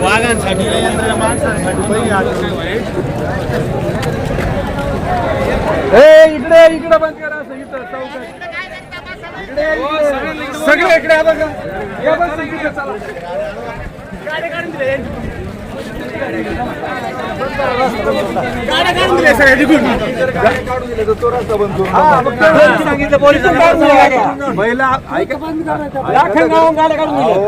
वाघांसाठी इकडे इकडे बंद करा असं सगळे इकडे आलं का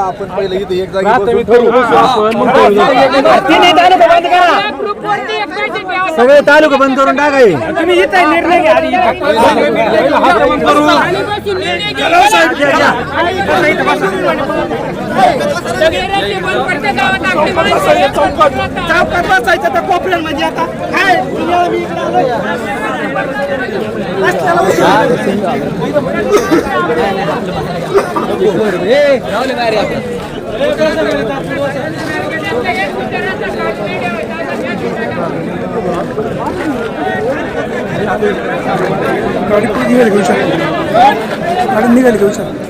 आपण पहिले इथे एक जागी सगळे तालुका बंद करून टाकाय तुम्ही इथे निर्णय घ्या चौकात बसायचं त्या कोपऱ्यात म्हणजे आता काय मी इकडे आलोय. गाडी निघाली घेऊ शकतो गाडी निघाली घेऊ शकतो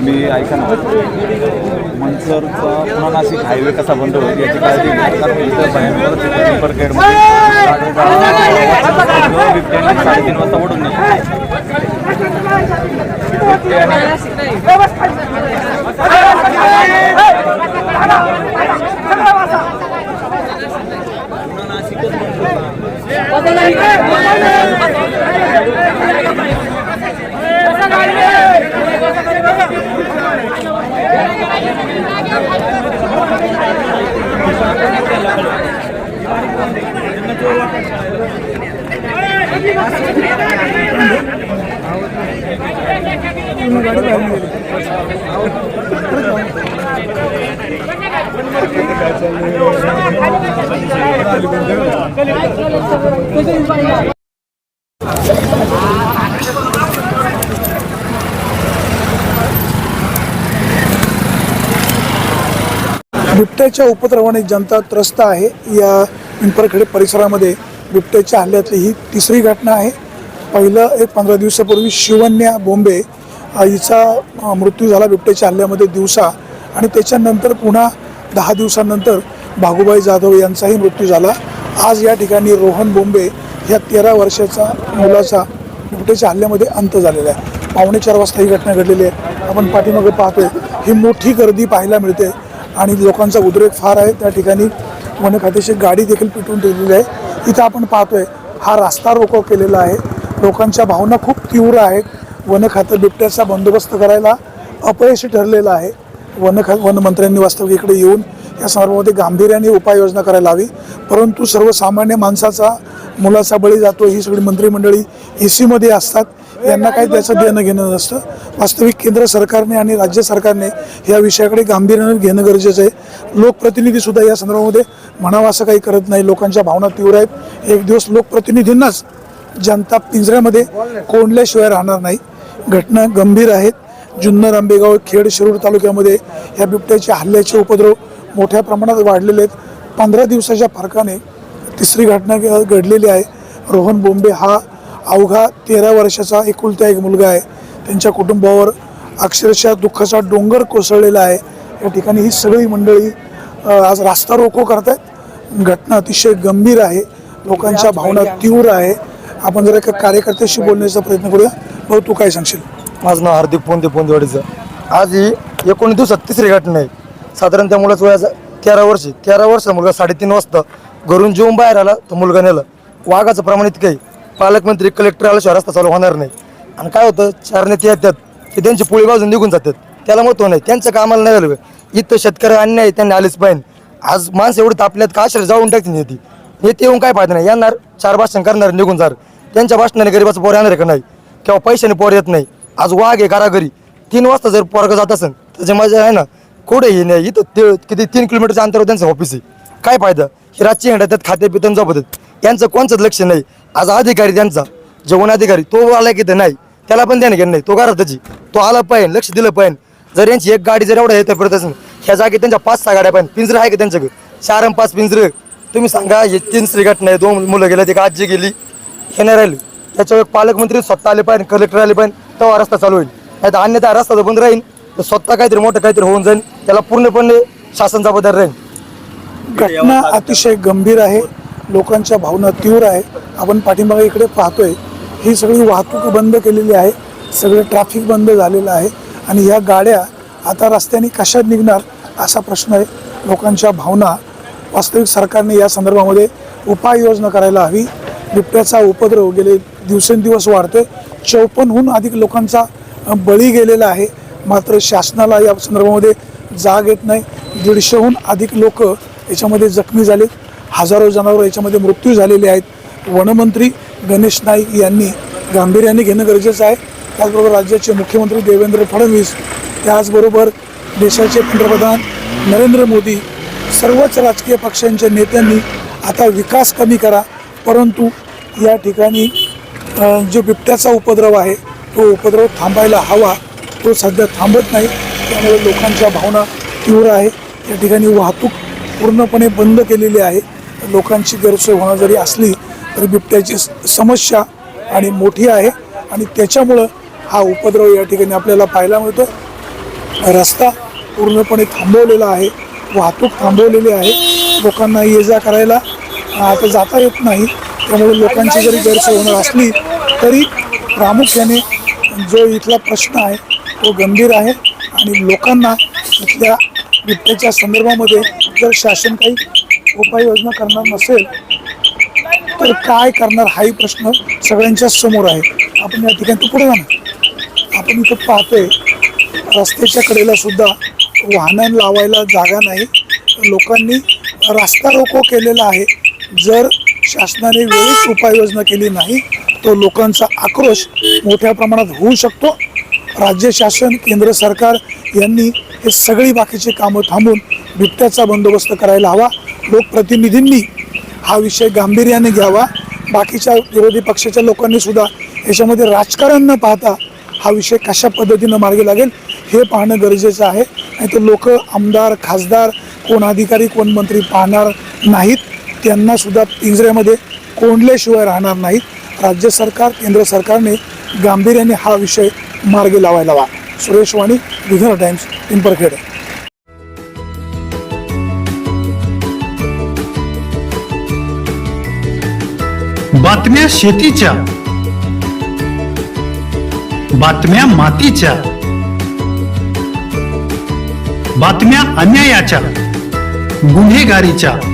मी ऐका ना मंचरचा पुन्हा नाशिक हायवे कसा बंद होईल याची काळजी बिबट्याने साडेतीन वाजता ओढून नेलं. पूर्ण गाडी बाहेर निघाली बिबट्याच्या उपद्रवाने जनता त्रस्त आहे. या पिंपरखेडे परिसरामध्ये बिबट्याच्या हल्ल्यातली ही तिसरी घटना आहे. पहिलं एक पंधरा दिवसापूर्वी शिवन्या बोंबे हिचा मृत्यू झाला बिबट्याच्या हल्ल्यामध्ये दिवसा आणि त्याच्यानंतर पुन्हा दहा दिवसानंतर भागूबाई जाधव यांचाही मृत्यू झाला. आज या ठिकाणी रोहन बोंबे ह्या तेरा वर्षाचा मुलाचा बिबट्याच्या हल्ल्यामध्ये अंत झालेला आहे. पावणे चार वाजता ही घटना घडलेली आहे. आपण पाठीमागे पाहतोय ही मोठी गर्दी पाहायला मिळते आणि लोकांचा उद्रेक फार आहे. त्या ठिकाणी वन खात्याची गाडी देखील पिटून ठेवलेली आहे. इथं आपण पाहतोय हा रास्ता रोको केलेला आहे. लोकांच्या भावना खूप तीव्र आहेत. वन खातं बिबट्याचा बंदोबस्त करायला अपयशी ठरलेलं आहे. वन खा वनमंत्र्यांनी वास्तविक इकडे येऊन या संदर्भामध्ये गांभीर्याने उपाययोजना करायला हवी. परंतु सर्वसामान्य माणसाचा मुलाचा बळी जातो ही सगळी मंत्रिमंडळी ए सीमध्ये असतात. यांना काही त्याचं देणं घेणं नसतं. वास्तविक केंद्र सरकारने आणि राज्य सरकारने या विषयाकडे गांभीर्याने घेणं गरजेचं आहे. लोकप्रतिनिधीसुद्धा या संदर्भामध्ये म्हणावं असं काही करत नाही. लोकांच्या भावना तीव्र आहेत. एक दिवस लोकप्रतिनिधींनाच जनता पिंजऱ्यामध्ये कोंडल्याशिवाय राहणार नाही. घटना गंभीर आहेत. जुन्नर आंबेगाव खेड शिरूर तालुक्यामध्ये या बिबट्याच्या हल्ल्याचे उपद्रव मोठ्या प्रमाणात वाढलेले आहेत. पंधरा दिवसाच्या फरकाने तिसरी घटना घडलेली आहे. रोहन बोंबे हा अवघा तेरा वर्षाचा एकुलता एक मुलगा आहे. त्यांच्या कुटुंबावर अक्षरशः दुःखाचा डोंगर कोसळलेला आहे. या ठिकाणी ही सगळी मंडळी आज रास्ता रोको करतायत. घटना अतिशय गंभीर आहे. लोकांच्या भावना तीव्र आहे. आपण जर एका कार्यकर्त्याशी बोलण्याचा प्रयत्न करूया भाऊ तू काय सांगशील? माझं नाव हार्दिक पोंदे पोंदेवाडीचं. आज ही एकोणीस दिवसात तिसरी घटना आहे. साधारण त्या मुलाचं वयाचं तेरा वर्ष तेरा वर्ष मुलगा साडेतीन वाजता घरून जेवून बाहेर आला तर मुलगा नेला. वाघाचं प्रमाण इतकं आहे. पालकमंत्री कलेक्टर आल्याशिवाय रस्ता चालू होणार नाही. आणि काय होतं चार नेते येतात ते त्यांची पोळी बाजून निघून जातात. त्याला महत्त्व नाही. त्यांचं कामाला नाही झालं इथं शेतकरी अन्याय आहे, त्यांनी आलेच पाहिजे. आज माणसं एवढी तापल्यात का आश्रय जाऊन टाकते नेती? नेते येऊन काय फायदा नाही. येणार चार भाषण करणार निघून जाणार. त्यांच्या भाषणाने गरीबाचं पोर येणार का नाही? किंवा पैशाने पोर येत नाही. आज वाघ आहे कारागरी तीन वाजता जर पोरग जात असेल त्याची मजा आहे ना? कुठे हे नाही. इथं ते किती तीन किलोमीटरच्या अंतरावर त्यांचं ऑफिस आहे. काय फायदा? हे रातची हिंडतात खाते पितन झोपतात यांचं कोणचंच लक्ष नाही? आज अधिकारी त्यांचा जेवण अधिकारी तो आला की तर नाही. त्याला पण त्याने घेणं नाही. तो घरात त्याची. तो आला पाहिजे लक्ष दिलं पाहिजे. जर यांची एक गाडी जर एवढं येतं फिरत असेल ह्या जागी त्यांच्या पाच सहा गाड्या पाहिजे. पिंजरं आहे का त्यांच्याकडे? चार पाच पिंजरं. तुम्ही सांगा हे तीन स्त्री घटना आहे. दोन मुलं गेले ती आजी गेली. घेणार राहील राहिली. त्याच्यावर पालकमंत्री स्वतः आले पाहिजे कलेक्टर आले पाहिजे तेव्हा रस्ता चालू होईल. नाही अन्यथा रस्ता जर बंद राहील तर स्वतः काहीतरी मोठं काहीतरी होऊन जाईल त्याला पूर्णपणे शासन जबाबदार राहील. घटना अतिशय गंभीर आहे लोकांच्या भावना तीव्र आहे. आपण पाठीमागे इकडे पाहतोय ही सगळी वाहतूक बंद केलेली आहे सगळं ट्रॅफिक बंद झालेलं आहे आणि ह्या गाड्या आता रस्त्याने कशा निघणार असा प्रश्न आहे. लोकांच्या भावना वास्तविक सरकारने या संदर्भामध्ये उपाययोजना करायला हवी. बिबट्याचा उपद्रव गेले दिवसेंदिवस वाढतोय. चौपन्नहून अधिक लोकांचा बळी गेलेला आहे. मात्र शासनाला या संदर्भामध्ये जाग येत नाही. दीडशेहून अधिक लोक याच्यामध्ये जखमी झाले हजारो जनावर याच्यामध्ये मृत्यू झालेले आहेत. वनमंत्री गणेश नाईक यांनी गांभीर्याने घेणं गरजेचं आहे. त्याचबरोबर राज्याचे मुख्यमंत्री देवेंद्र फडणवीस त्याचबरोबर देशाचे पंतप्रधान नरेंद्र मोदी सर्वच राजकीय पक्षांच्या नेत्यांनी आता विकास कमी करा. परंतु या ठिकाणी जो बिबट्याचा उपद्रव आहे तो उपद्रव थांबायला हवा. तो सध्या थांबत नाही. त्यामुळे लोकांच्या भावना तीव्र आहे. या ठिकाणी वाहतूक पूर्णपणे बंद केलेली आहे. लोकांची गैरसोय होणं जरी असली तरी बिबट्याची समस्या आणि मोठी आहे. आणि त्याच्यामुळं हा उपद्रव या ठिकाणी आपल्याला पाहायला मिळतो रस्ता पूर्णपणे थांबवलेला आहे. वाहतूक थांबवलेली आहे. लोकांना ये जा करायला आता जाता येत नाही. त्यामुळे लोकांची जरी गैरसोय होणार असली तरी प्रामुख्याने जो इथला प्रश्न आहे तो गंभीर आहे. आणि लोकांना इथल्या बिबट्याच्या संदर्भामध्ये जर शासन काही उपाययोजना करणार नसेल तर काय करणार हाही प्रश्न सगळ्यांच्या समोर आहे. आपण या ठिकाणी पुढे जा आपण इथं पाहतोय रस्त्याच्या कडेला सुद्धा वाहनं लावायला जागा नाही. लोकांनी रस्ता रोको केलेला आहे. जर शासनाने वेळीच उपाययोजना केली नाही तर लोकांचा आक्रोश मोठ्या प्रमाणात होऊ शकतो. राज्य शासन केंद्र सरकार यांनी हे सगळी बाकीची कामं थांबून बिबट्याचा बंदोबस्त करायला हवा. लोकप्रतिनिधींनी हा विषय गांभीर्याने घ्यावा. बाकीच्या विरोधी पक्षाच्या लोकांनी सुद्धा याच्यामध्ये राजकारण न पाहता हा विषय कशा पद्धतीनं मार्गी लागेल हे पाहणं गरजेचं आहे. नाही तर लोक आमदार खासदार कोण अधिकारी कोण मंत्री पाहणार नाहीत. त्यांना सुद्धा पिंजऱ्यामध्ये कोंडल्याशिवाय राहणार नाहीत. राज्य सरकार केंद्र सरकारने गांभीर्याने हा विषय मार्गी लावायला हवा. सुरेश वाणी विघ्न टाइम्स पिंपरखेड. बातम्या शेतीच्या. बातम्या मातीच्या. बातम्या अन्यायाच्या. गुन्हेगारीच्या.